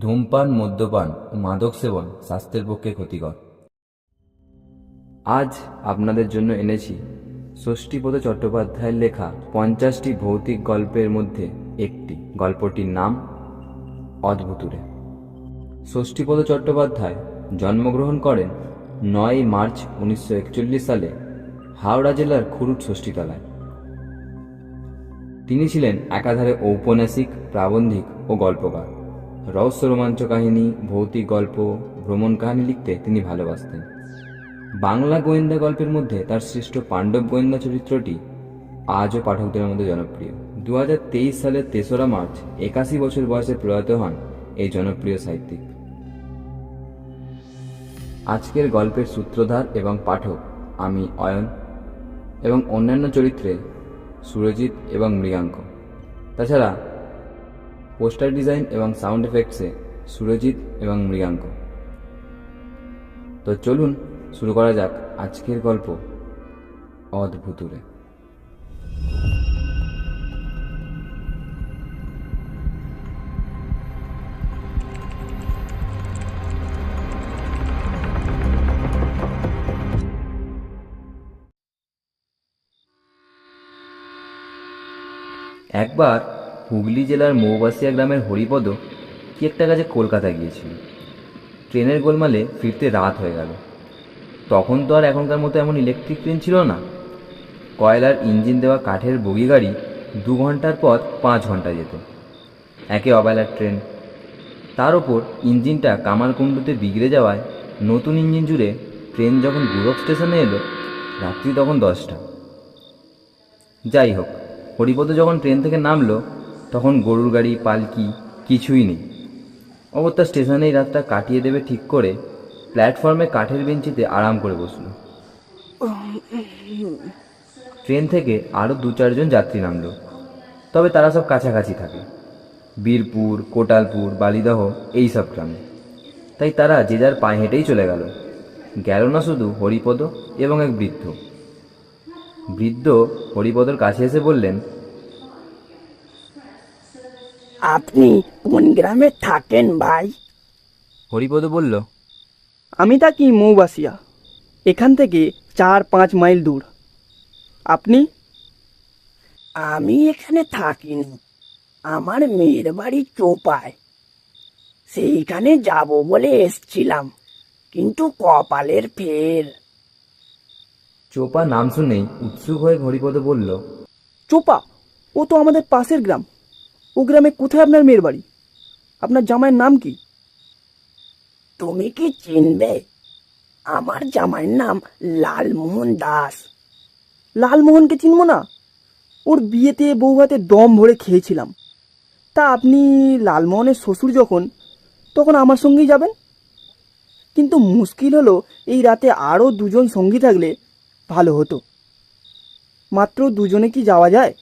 ধূমপান, মদ্যপান ও মাদক সেবন স্বাস্থ্যের পক্ষে ক্ষতিকর। আজ আপনাদের জন্য এনেছি ষষ্ঠীপদ চট্টোপাধ্যায়ের লেখা পঞ্চাশটি ভৌতিক গল্পের মধ্যে একটি। গল্পটির নাম অদ্ভুতুরে। ষষ্ঠীপদ চট্টোপাধ্যায় জন্মগ্রহণ করেন নয় মার্চ উনিশশো একচল্লিশ সালে হাওড়া জেলার খুরুট ষষ্ঠীতলায়। তিনি ছিলেন একাধারে ঔপন্যাসিক, প্রাবন্ধিক ও গল্পকার। রহস্য রোমাঞ্চ কাহিনী, ভৌতিক গল্প, ভ্রমণ কাহিনী লিখতে তিনি ভালোবাসতেন। বাংলা গোয়েন্দা গল্পের মধ্যে তার শ্রেষ্ঠ পাণ্ডব গোয়েন্দা চরিত্রটি আজও পাঠকদের মধ্যে জনপ্রিয়। দু হাজার তেইশ সালের তেসরা মার্চ, একাশি বছর বয়সে প্রয়াত হন এই জনপ্রিয় সাহিত্যিক। আজকের গল্পের সূত্রধার এবং পাঠক আমি অয়ন এবং অন্যান্য চরিত্রে সুরজিৎ এবং মৃগাঙ্ক। তাছাড়া পোস্টার ডিজাইন এবং সাউন্ড এফেক্টসে সুরজিৎ এবং মৃগাঙ্ক। তো চলুন শুরু করা যাক আজকের গল্প অদ্ভুতুরে একবার হুগলি জেলার মৌবাসিয়া গ্রামের হরিপদ কি একটা কাজে কলকাতা গিয়েছিল। ট্রেনের গোলমালে ফিরতে রাত হয়ে গেল। তখন তো আর এখনকার মতো এমন ইলেকট্রিক ট্রেন ছিল না। কয়লার ইঞ্জিন দেওয়া কাঠের বগি গাড়ি দু ঘণ্টার পথ পাঁচ ঘণ্টা যেত। একে অবেলার ট্রেন তার ওপর ইঞ্জিনটা কামারকুণ্ডুতে বিগড়ে যাওয়ায় নতুন ইঞ্জিন জুড়ে ট্রেন যখন গুরব স্টেশনে এলো, রাত্রি তখন দশটা। যাই হোক, হরিপদ যখন ট্রেন থেকে নামলো তখন গরুর গাড়ি, পালকি কিছুই নেই। অগত্যা স্টেশনেই রাতটা কাটিয়ে দেবে ঠিক করে প্ল্যাটফর্মে কাঠের বেঞ্চিতে আরাম করে বসল। ট্রেন থেকে আরও দু চারজন যাত্রী নামল। তবে তারা সব কাছাকাছি থাকে। বীরপুর, কোটালপুর, বালিদহ এই সব গ্রামে। তাই তারা যে যার পায়ে হেঁটেই চলে গেল। গেল না শুধু হরিপদ এবং এক বৃদ্ধ। বৃদ্ধ হরিপদর কাছে এসে বললেন আপনি কোন গ্রামে থাকেন ভাই? হরিপদ বলল আমি থাকি মৌবাসিয়া। এখান থেকে চার পাঁচ মাইল দূর। আপনি? আমি এখানে থাকি থাকিনি। আমার মেয়ের বাড়ি চোপায়। সেইখানে যাব বলে এসছিলাম কিন্তু কপালের ফের। চোপা নাম শুনেই উৎসুক হয়ে হরিপদ বলল চোপা ও তো আমাদের পাশের গ্রাম। ও গ্রামে কোথায় আপনার মেয়ের বাড়ি? আপনার জামাইয়ের নাম কি? তুমি কি চিনবে? আমার জামাইয়ের নাম লালমোহন দাস। লালমোহনকে চিনব না? ওর বিয়েতে বউ হাতে দম ভরে খেয়েছিলাম। তা আপনি লালমোহনের শ্বশুর যখন তখন আমার সঙ্গেই যাবেন? কিন্তু মুশকিল হলো এই রাতে আরও দুজন সঙ্গী থাকলে ভালো হতো। মাত্র দুজনে কি যাওয়া যায়?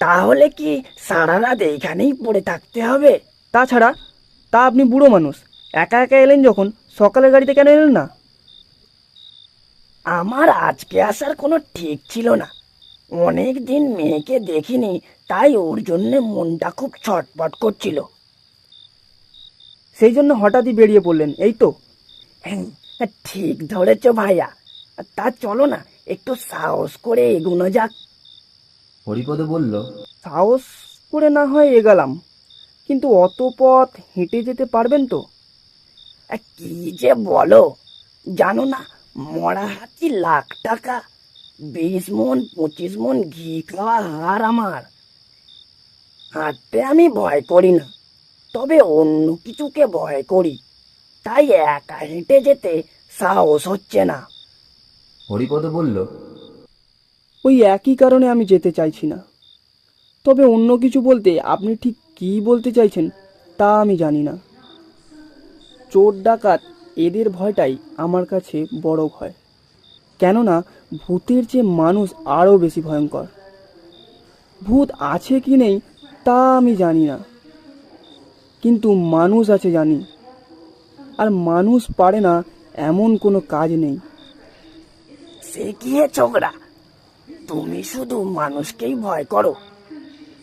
তাহলে কি সারা রাত এইখানেই পড়ে থাকতে হবে? তাছাড়া তা আপনি বুড়ো মানুষ একা একা এলেন যখন? সকালের গাড়িতে কেন এলেন না? আমার আজকে আসার কোনো ঠিক ছিল না। অনেক দিন মেয়েকে দেখিনি তাই ওর জন্যে মনটা খুব ছটপট করছিল। সেই জন্য হঠাৎই বেরিয়ে পড়লেন এই তো। হ্যাঁ, ঠিক ধরেছ ভাইয়া। তা চলো না একটু সাহস করে এগুনো যাক। হরিপদ বলল সাহস করে না হয় এগালাম কিন্তু অত পথ হেঁটে যেতে পারবেন তো? কি যে বলো জানো না মরা হাতি লাখ টাকা বিশ মন পঁচিশ মন ঘি খাওয়া হার আমার। হাঁটতে আমি ভয় করি না তবে অন্য কিছুকে ভয় করি তাই একা হেঁটে যেতে সাহস হচ্ছে না। হরিপদ বলল ওই একই কারণে আমি যেতে চাইছি না। তবে অন্য কিছু বলতে আপনি ঠিক কী বলতে চাইছেন তা আমি জানি না। চোর ডাকাত এদের ভয়টাই আমার কাছে বড় ভয়। কেননা ভূতের চেয়ে মানুষ আরও বেশি ভয়ঙ্কর। ভূত আছে কি নেই তা আমি জানি না। কিন্তু মানুষ আছে জানি। আর মানুষ পারে না এমন কোনো কাজ নেই। সে কি ছোকরা? তুমি শুধু মানুষকেই ভয় করো।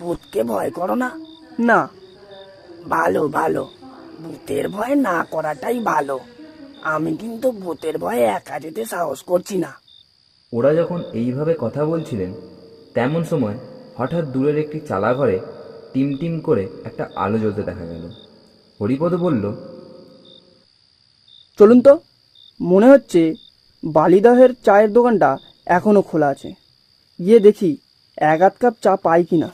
ভূতকে ভয় করো না। না। ভালো ভালো। ভূতের ভয় না করাটাই ভালো। আমি কিন্তু ভূতের ভয়ে একা যেতে সাহস করছি না। ওরা যখন এইভাবে কথা বলছিলেন তেমন সময় হঠাৎ দূরের একটি চালা ঘরে টিম টিম করে একটা আলো জ্বলতে দেখা গেল। হরিপদ বলল চলুন তো মনে হচ্ছে বালিদাহের চায়ের দোকানটা এখনও খোলা আছে। গিয়ে দেখি এক আধ কাপ চা পাই কি না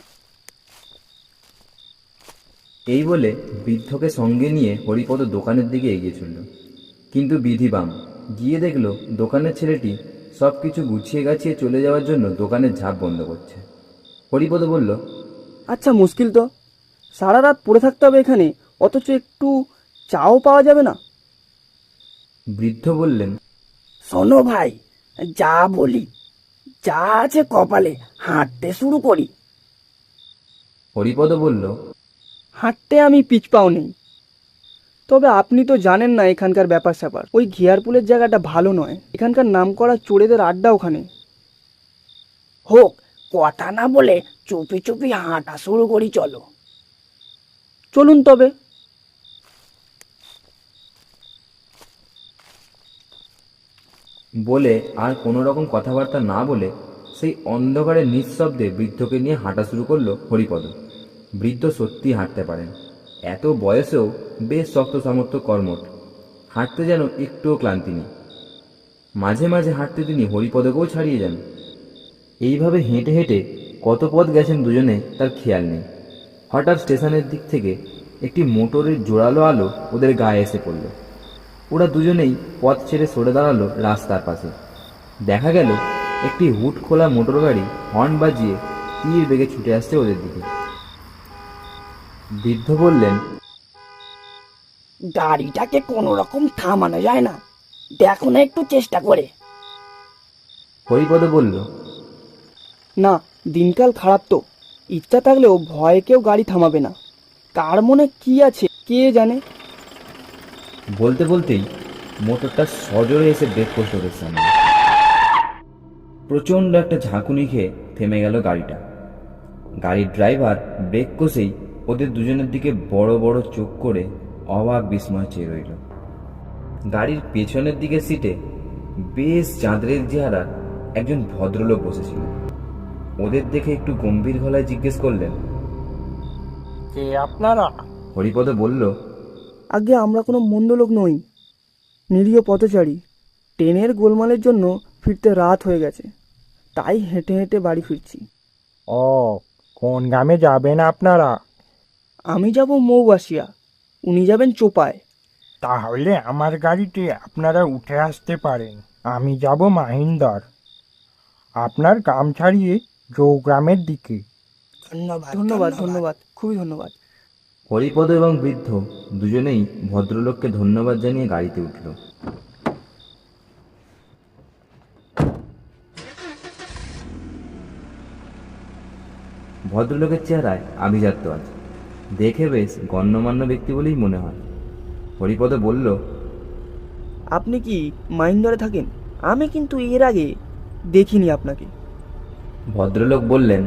এই বলে বৃদ্ধকে সঙ্গে নিয়ে হরিপদ দোকানের দিকে এগিয়ে চলল। কিন্তু বিধিবাম গিয়ে দেখল দোকানের ছেলেটি সব কিছু গুছিয়ে গাছিয়ে চলে যাওয়ার জন্য দোকানের ঝাঁপ বন্ধ করছে। হরিপদ বলল আচ্ছা মুশকিল তো। সারা রাত পড়ে থাকতে হবে এখানে অথচ একটু চাও পাওয়া যাবে না? বৃদ্ধ বললেন শোনো ভাই যা বলি যা আছে কপালে হাঁটতে শুরু করি। হরিপদ বলল হাঁটতে আমি পিচ পাও নেই। তবে আপনি তো জানেন না এখানকার ব্যাপার স্যাপার ওই ঘিয়ারপুলের জায়গাটা ভালো নয়। এখানকার নামকরা চোরেদের আড্ডা ওখানে। হোক কথা না বলে চুপি চুপি হাঁটা শুরু করি চলো। চলুন তবে। বলে আর কোনো রকম কথাবার্তা না বলে সেই অন্ধকারে নিঃশব্দে বৃদ্ধকে নিয়ে হাঁটা শুরু করল হরিপদ। বৃদ্ধ সত্যি হাঁটতে পারেন। এত বয়সেও বেশ শক্ত সামর্থ্য কর্মট হাঁটতে যেন একটুও ক্লান্তি নেই। মাঝে মাঝে হাঁটতে তিনি হরিপদকেও ছাড়িয়ে যান। এইভাবে হেঁটে হেঁটে কত পথ গেছেন দুজনে তার খেয়াল নেই। হঠাৎ স্টেশনের দিক থেকে একটি মোটরের জোরালো আলো ওদের গায়ে এসে পড়ল। ওরা দুজনেই পথ ছেড়ে সরে দাঁড়াল রাস্তার পাশে। দেখা গেল একটি হুট খোলা মোটর গাড়ি হর্ন বাজিয়ে তীর বেগে ছুটে আসছে ওদের দিকে। বৃদ্ধ বললেন গাড়িটাকে কোনো রকম থামানো যায় না। দেখো না একটু চেষ্টা করে। হরিপদ বলল না দিনকাল খারাপ তো। ইচ্ছা থাকলেও ভয়ে কেউ গাড়ি থামাবে না। কার মনে কি আছে কে জানে? বলতে বলতেই মোটরটা সজোরে এসে ব্রেক কষল ওদের সামনে প্রচণ্ড একটা ঝাঁকুনি খেয়ে থেমে গেল গাড়িটা। গাড়ির ড্রাইভার ব্রেক কষেই ওদের দুজনের দিকে বড় বড় চোখ করে অবাক বিস্ময় চেয়ে রইল। গাড়ির পেছনের দিকে সিটে বেশ চাঁদরের চেহারা একজন ভদ্রলোক বসেছিল। ওদের দেখে একটু গম্ভীর গলায় জিজ্ঞেস করলেন কে আপনারা? হরিপদ বলল আগে আমরা কোনো মন্দ লোক নই নিরীহ পথচারী। ট্রেনের গোলমালের জন্য ফিরতে রাত হয়ে গেছে। তাই হেঁটে হেঁটে বাড়ি ফিরছি। ও কোন গ্রামে যাবেন আপনারা? আমি যাব মৌবাসিয়া। উনি যাবেন চোপায়। তাহলে আমার গাড়িতে আপনারা উঠে আসতে পারেন। আমি যাব মাহিন্দার। আপনার গ্রাম ছাড়িয়ে গ্রামের দিকে। ধন্যবাদ ধন্যবাদ ধন্যবাদ। খুবই ধন্যবাদ। হরিপদ এবং বৃদ্ধ দুজনেই ভদ্রলোককে ধন্যবাদ জানিয়ে গাড়িতে উঠল। ভদ্রলোকের চেহারায় আভিজাত্য আছে। দেখে বেশ গণ্যমান্য ব্যক্তি বলেই মনে হয়। হরিপদ বলল আপনি কি মাইন্দরে থাকেন? আমি কিন্তু এর আগে দেখিনি আপনাকে। ভদ্রলোক বললেন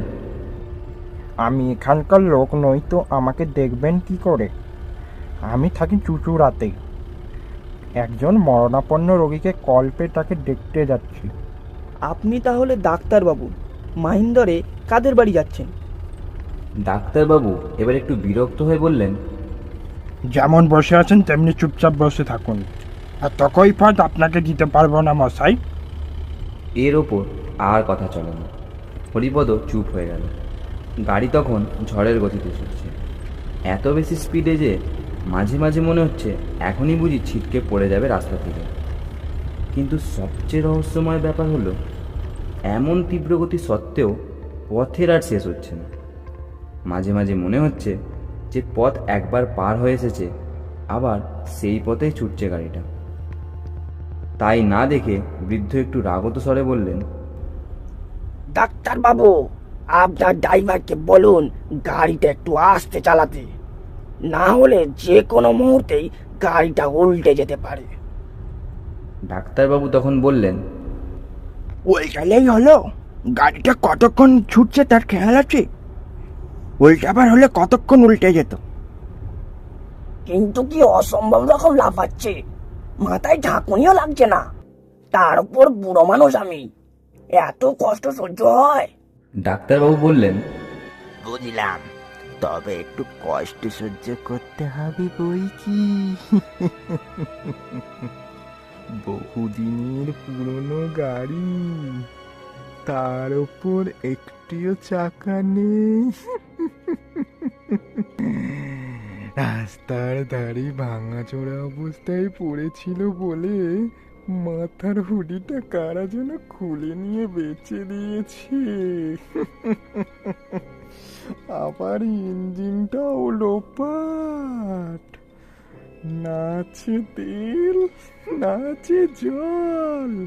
আমি এখানকার লোক নই তো আমাকে দেখবেন কি করে? আমি থাকি চুচুড়াতে। একজন মরণাপন্ন রোগীকে কল্পে তাকে দেখতে যাচ্ছি। আপনি তাহলে ডাক্তারবাবু মাহিন্দরে কাদের বাড়ি যাচ্ছেন? ডাক্তারবাবু এবার একটু বিরক্ত হয়ে বললেন। যেমন বসে আছেন তেমনি চুপচাপ বসে থাকুন। আর তকই ফাঁদ আপনাকে দিতে পারব না মশাই। এর ওপর আর কথা চলে না। হরিপদ চুপ হয়ে গেল। গাড়ি তখন ঝড়ের গতিতে ছুটছে। এত বেশি স্পিডে যে মাঝে মাঝে মনে হচ্ছে এখনই বুঝি ছিটকে পড়ে যাবে রাস্তা থেকে। কিন্তু সবচেয়ে রহস্যময় ব্যাপার হলো, এমন তীব্র গতি সত্ত্বেও পথের আর শেষ হচ্ছে না। মাঝে মাঝে মনে হচ্ছে যে পথ একবার পার হয়ে এসেছে, আবার সেই পথেই ছুটছে গাড়িটা। তাই না দেখে বৃদ্ধ একটু রাগত স্বরে বললেন ডাক্তার বাবু আপনার ড্রাইভারকে বলুন গাড়িটা একটু আস্তে চালাতে। না হলে যে কোনো মুহূর্তেই গাড়িটা উল্টে যেতে পারে। ডাক্তারবাবু তখন বললেন উল্টালেই হলো গাড়িটা কতক্ষণ ছুটছে তার খেয়াল আছে? উল্টাবার হলে কতক্ষণ উল্টে যেত? কিন্তু কি অসম্ভব রকম লাফাচ্ছে। মাথায় ঝাঁকুনিও লাগছে না। তার উপর বুড়ো মানুষ আমি। এত কষ্ট সহ্য হয়। ডাক্তারবাবু বললেন বুঝলাম তবে একটু কষ্ট সহ্য করতে হবে বই কি? বহুদিনের পুরনো গাড়ি তার ওপর একটিও চাকা নেই। রাস্তার ধারে ভাঙাচোরা অবস্থায় পড়েছিল বলে মাথার হুডিটা কারা যেন খুলে নিয়ে বেঁচে দিয়েছে। আবার ইঞ্জিনটাও লোপাট। নাচে তেল, নাচে জল।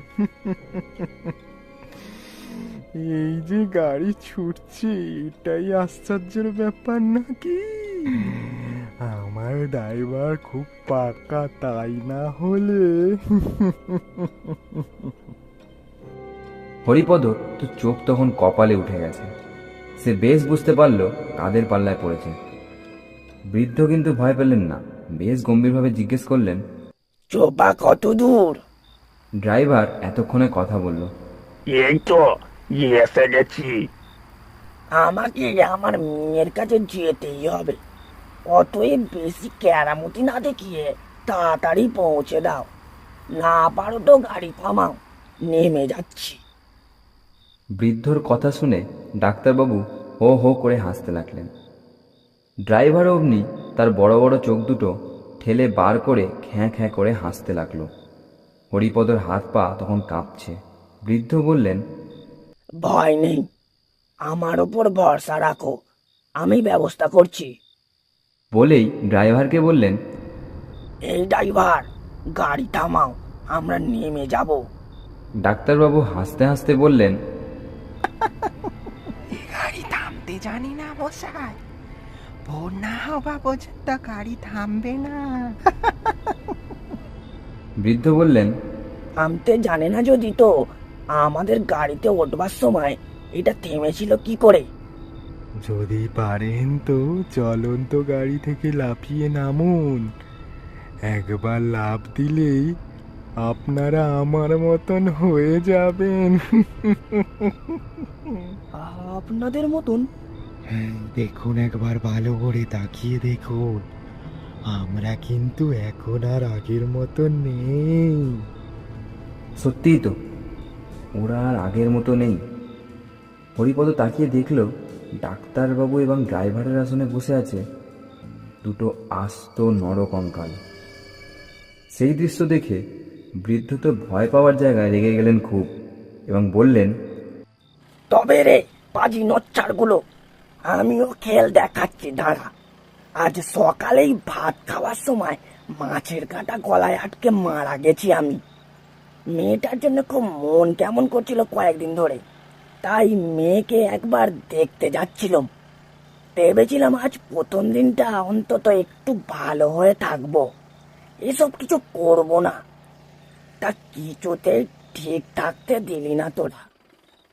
এই যে গাড়ি ছুটছে, এটাই আশ্চর্যের ব্যাপার নাকি? আমার ড্রাইভার খুব পাকা তাই না হলে? হরিপদ তো চোখ তখন কপালে উঠে গেছে। সে বেশ বুঝতে পারল কাদের পাল্লায় পড়েছে। বৃদ্ধ কিন্তু ভয় পেলেন না বেশ গম্ভীরভাবে জিজ্ঞেস করলেন চোপা কত দূর? ড্রাইভার এতক্ষণে কথা বলল এই তো এসে গেছি। আমাকে আমার মেয়ের কাছে যেতেই হবে। অতএব বেশি কেরামতি না দেখিয়ে তাড়াতাড়ি পৌঁছে দাও। না পারো তো গাড়ি থামাও। নেমে যাচ্ছি। বৃদ্ধর কথা শুনে ডাক্তারবাবু হো হো করে হাসতে লাগলেন। ড্রাইভার অমনি তার বড় বড় চোখ দুটো ঠেলে বার করে খ্যাঁ খ্যাঁ করে হাসতে লাগল। হরিপদর হাত পা তখন কাঁপছে। বৃদ্ধ বললেন ভয় নেই। আমার ওপর ভরসা রাখো। আমি ব্যবস্থা করছি। বলেই ড্রাইভারকে বললেন এই ড্রাইভার গাড়ি থামাও আমরা নেমে যাব। ডাক্তারবাবু হাসতে হাসতে বললেন গাড়ি থামতে জানি না বসাই ভোর না হওয়া পর্যন্ত গাড়ি থামবে না। বৃদ্ধ বললেন থামতে জানে না যদি তো আমাদের গাড়িতে উঠবার সময় এটা থেমেছিল কি করে? যদি পারেন তো চলন্ত গাড়ি থেকে লাফিয়ে নামুন। একবার লাফ দিলেই আপনারা আমার মতন হয়ে যাবেন। আপনাদের মতন? দেখুন একবার ভালো করে তাকিয়ে দেখুন। আমরা কিন্তু এখন আর আগের মতো নেই। সত্যিই তো ওরা আর আগের মতো নেই। হরিপদ তাকিয়ে দেখল ডাক্তারবাবু এবং ড্রাইভারের আসনে বসে আছে। দুটো আস্ত নরকঙ্কাল সেই দৃশ্য দেখে বৃদ্ধ তো ভয় পাওয়ার জায়গায় রেগে গেলেন খুব এবং বললেন, তবে রে, পাজি নচ্চারগুলো, আমিও খেল দেখাচ্ছি, দাঁড়া। আজ সকালেই ভাত খাওয়ার সময় মাছের কাঁটা গলায় আটকে মারা গেছি আমি। মেয়েটার জন্য খুব মন কেমন করছিল কয়েকদিন ধরে। তাই মেয়েকে একবার দেখতে যাচ্ছিলাম। ভেবেছিলাম আজ প্রথম দিনটা অন্তত একটু ভালো হয়ে থাকব। এসব কিছু করব না। তা কিছুতে ঠিক থাকতে দিলি না তোরা।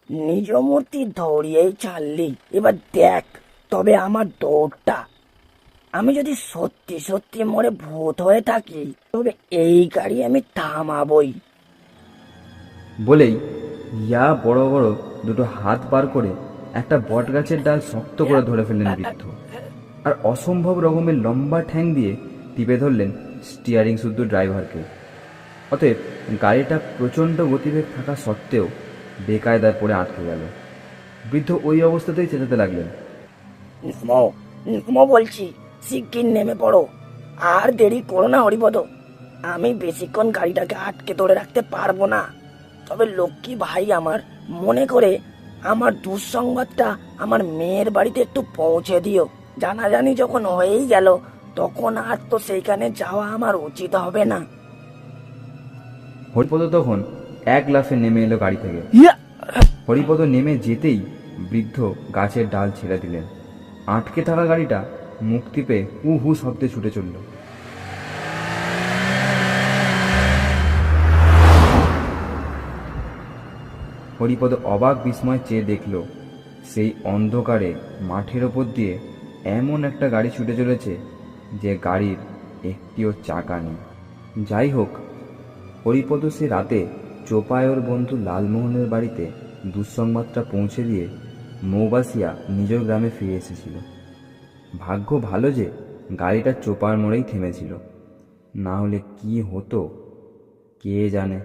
নিজ মূর্তি ধরিয়েই ছাড়লি। এবার দেখ, তবে আমার দৌড়টা। আমি যদি সত্যি সত্যি মরে ভূত হয়ে থাকি, তবে এই গাড়ি আমি থামাবই। বলেই ইয়া বড় বড় দুটো হাত বার করে একটা বট গাছের ডাল শক্ত করে ধরে ফেললেন বৃদ্ধ। আর অসম্ভব রকমের লম্বা ঠ্যাং দিয়ে টিপে ধরলেন স্টিয়ারিং শুদ্ধ ড্রাইভারকে। অতএব গাড়িটা প্রচণ্ড গতিবেগ থাকা সত্ত্বেও বেকায়দায় পড়ে আটকে গেল। বৃদ্ধ ওই অবস্থাতেই চেঁচাতে লাগলেন। বলছি শিগগির নেমে পড়ো। আর দেরি করো না হরিপদ। আমি বেশিক্ষণ গাড়িটাকে আটকে ধরে রাখতে পারব না। তবে লক্ষ্মী ভাই আমার মনে করে আমার দুঃসংবাদটা আমার মেয়ের বাড়িতে একটু পৌঁছে দিও। জানাজানি যখন হয়েই গেল তখন আর তো সেইখানে যাওয়া আমার উচিত হবে না। হরিপদ তখন এক লাফে নেমে এলো গাড়ি থেকে। হরিপদ নেমে যেতেই বৃদ্ধ গাছের ডাল ছেড়ে দিলেন। আটকে থাকা গাড়িটা মুক্তি পেয়ে হু হু শব্দে ছুটে চলল। হরিপদ অবাক বিস্ময় চেয়ে দেখল, সেই অন্ধকারে মাঠের ওপর দিয়ে এমন একটা গাড়ি ছুটে চলেছে যে গাড়ির একটিও চাকা নেই। যাই হোক, হরিপদ সে রাতে চোপায় ওর বন্ধু লালমোহনের বাড়িতে দুঃসংবাদটা পৌঁছে দিয়ে মৌবাসিয়া নিজ গ্রামে ফিরে এসেছিল। ভাগ্য ভালো যে গাড়িটা চোপার মোড়েই থেমেছিল। না হলে কি হতো, কে জানে?